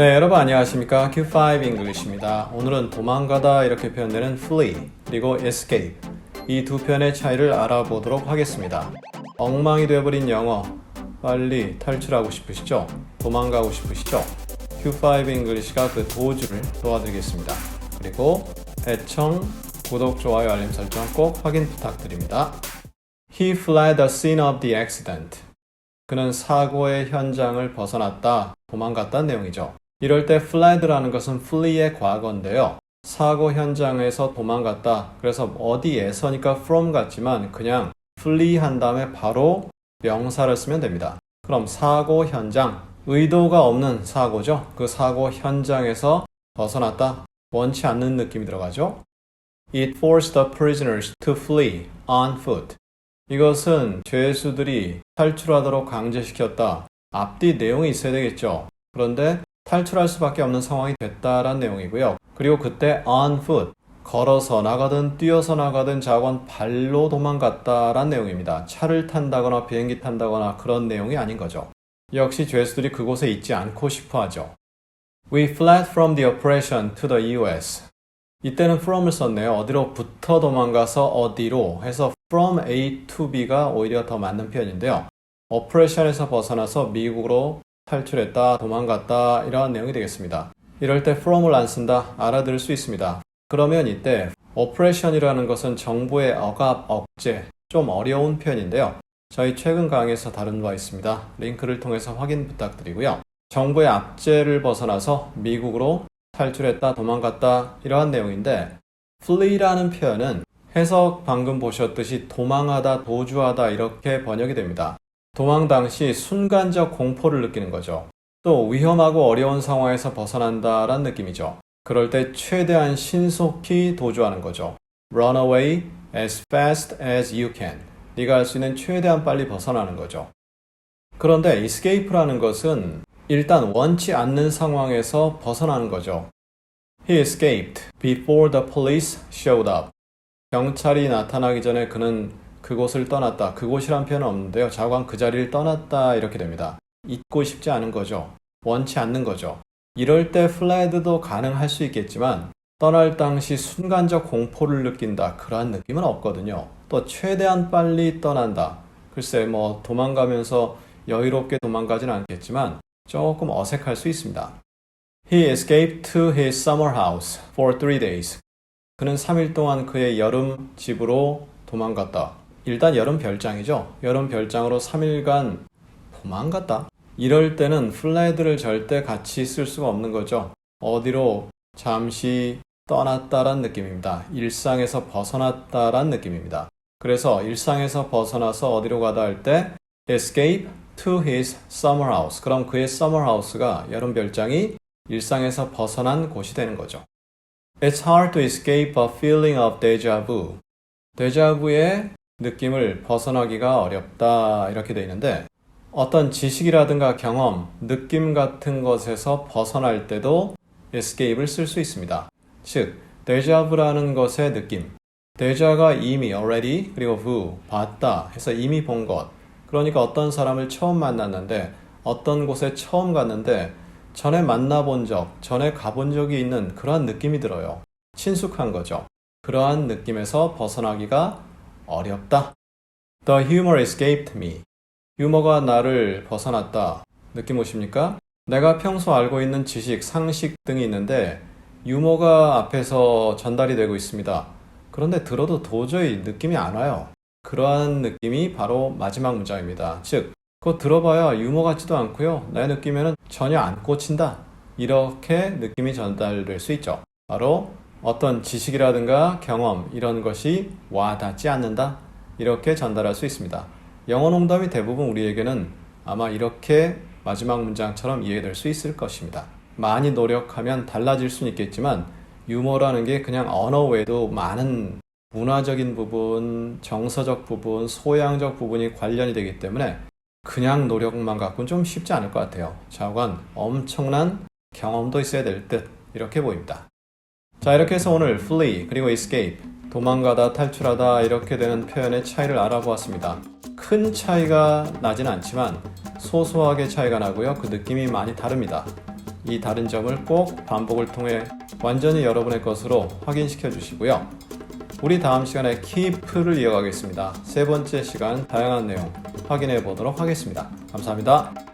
네, 여러분 안녕하십니까? Q5 English입니다. 오늘은 도망가다 이렇게 표현되는 flee 그리고 escape 이 두 표현의 차이를 알아보도록 하겠습니다. 엉망이 되어버린 영어 빨리 탈출하고 싶으시죠? 도망가고 싶으시죠? Q5 English가 그 도주를 도와드리겠습니다. 그리고 애청, 구독, 좋아요, 알림 설정 꼭 확인 부탁드립니다. He fled the scene of the accident. 그는 사고의 현장을 벗어났다, 도망갔다는 내용이죠. 이럴 때 fled라는 것은 flee의 과거인데요. 사고 현장에서 도망갔다. 그래서 어디에서니까 from 같지만 그냥 flee 한 다음에 바로 명사를 쓰면 됩니다. 그럼 사고 현장, 의도가 없는 사고죠. 그 사고 현장에서 벗어났다. 원치 않는 느낌이 들어가죠. It forced the prisoners to flee on foot. 이것은 죄수들이 탈출하도록 강제시켰다. 앞뒤 내용이 있어야 되겠죠. 그런데 탈출할 수밖에 없는 상황이 됐다란 내용이고요. 그리고 그때 on foot 걸어서 나가든 뛰어서 나가든 자건 발로 도망갔다란 내용입니다. 차를 탄다거나 비행기 탄다거나 그런 내용이 아닌 거죠. 역시 죄수들이 그곳에 있지 않고 싶어 하죠. We fled from the oppression to the US. 이때는 from을 썼네요. 어디로부터 도망가서 어디로 해서 from A to B가 오히려 더 맞는 표현인데요. oppression에서 벗어나서 미국으로 탈출했다, 도망갔다 이러한 내용이 되겠습니다. 이럴 때 from을 안 쓴다 알아들을 수 있습니다. 그러면 이때 oppression이라는 것은 정부의 억압, 억제 좀 어려운 표현인데요. 저희 최근 강의에서 다룬 바 있습니다. 링크를 통해서 확인 부탁드리고요. 정부의 압제를 벗어나서 미국으로 탈출했다, 도망갔다 이러한 내용인데 flee라는 표현은 해석 방금 보셨듯이 도망하다, 도주하다 이렇게 번역이 됩니다. 도망 당시 순간적 공포를 느끼는 거죠. 또 위험하고 어려운 상황에서 벗어난다란 느낌이죠. 그럴 때 최대한 신속히 도주하는 거죠. Run away as fast as you can. 네가 할 수 있는 최대한 빨리 벗어나는 거죠. 그런데 escape라는 것은 일단 원치 않는 상황에서 벗어나는 거죠. He escaped before the police showed up. 경찰이 나타나기 전에 그는 그곳을 떠났다. 그곳이란 표현은 없는데요. 자관 그 자리를 떠났다 이렇게 됩니다. 잊고 싶지 않은 거죠. 원치 않는 거죠. 이럴 때 fled도 가능할 수 있겠지만 떠날 당시 순간적 공포를 느낀다. 그러한 느낌은 없거든요. 또 최대한 빨리 떠난다. 글쎄 뭐 도망가면서 여유롭게 도망가진 않겠지만 조금 어색할 수 있습니다. He escaped to his summer house for three days. 그는 3일 동안 그의 여름 집으로 도망갔다. 일단 여름 별장이죠. 여름 별장으로 3일간 도망갔다. 이럴 때는 fled를 절대 같이 쓸 수가 없는 거죠. 어디로 잠시 떠났다란 느낌입니다. 일상에서 벗어났다란 느낌입니다. 그래서 일상에서 벗어나서 어디로 가다 할 때 escape to his summer house. 그럼 그의 summer house가 여름 별장이 일상에서 벗어난 곳이 되는 거죠. It's hard to escape a feeling of deja vu. 데자부의 느낌을 벗어나기가 어렵다 이렇게 되어 있는데 어떤 지식이라든가 경험, 느낌 같은 것에서 벗어날 때도 escape를 쓸수 있습니다. 즉, 데자부라는 것의 느낌. 데자가 이미 already 그리고 vu 봤다 해서 이미 본 것. 그러니까 어떤 사람을 처음 만났는데 어떤 곳에 처음 갔는데 전에 만나본 적, 전에 가본 적이 있는 그러한 느낌이 들어요. 친숙한 거죠. 그러한 느낌에서 벗어나기가 어렵다. The humor escaped me. 유머가 나를 벗어났다. 느낌 오십니까? 내가 평소 알고 있는 지식, 상식 등이 있는데 유머가 앞에서 전달이 되고 있습니다. 그런데 들어도 도저히 느낌이 안 와요. 그러한 느낌이 바로 마지막 문장입니다. 즉, 그거 들어봐야 유머 같지도 않고요. 내 느낌에는 전혀 안 꽂힌다. 이렇게 느낌이 전달될 수 있죠. 바로 어떤 지식이라든가 경험 이런 것이 와 닿지 않는다. 이렇게 전달할 수 있습니다. 영어 농담이 대부분 우리에게는 아마 이렇게 마지막 문장처럼 이해될 수 있을 것입니다. 많이 노력하면 달라질 수는 있겠지만 유머라는 게 그냥 언어 외에도 많은 문화적인 부분, 정서적 부분, 소양적 부분이 관련이 되기 때문에 그냥 노력만 갖고는 좀 쉽지 않을 것 같아요. 좌우간 엄청난 경험도 있어야 될 듯 이렇게 보입니다. 자 이렇게 해서 오늘 flee 그리고 escape 도망가다 탈출하다 이렇게 되는 표현의 차이를 알아보았습니다. 큰 차이가 나진 않지만 소소하게 차이가 나고요. 그 느낌이 많이 다릅니다. 이 다른 점을 꼭 반복을 통해 완전히 여러분의 것으로 확인시켜 주시고요. 우리 다음 시간에 keep를 이어가겠습니다. 세 번째 시간 다양한 내용 확인해 보도록 하겠습니다. 감사합니다.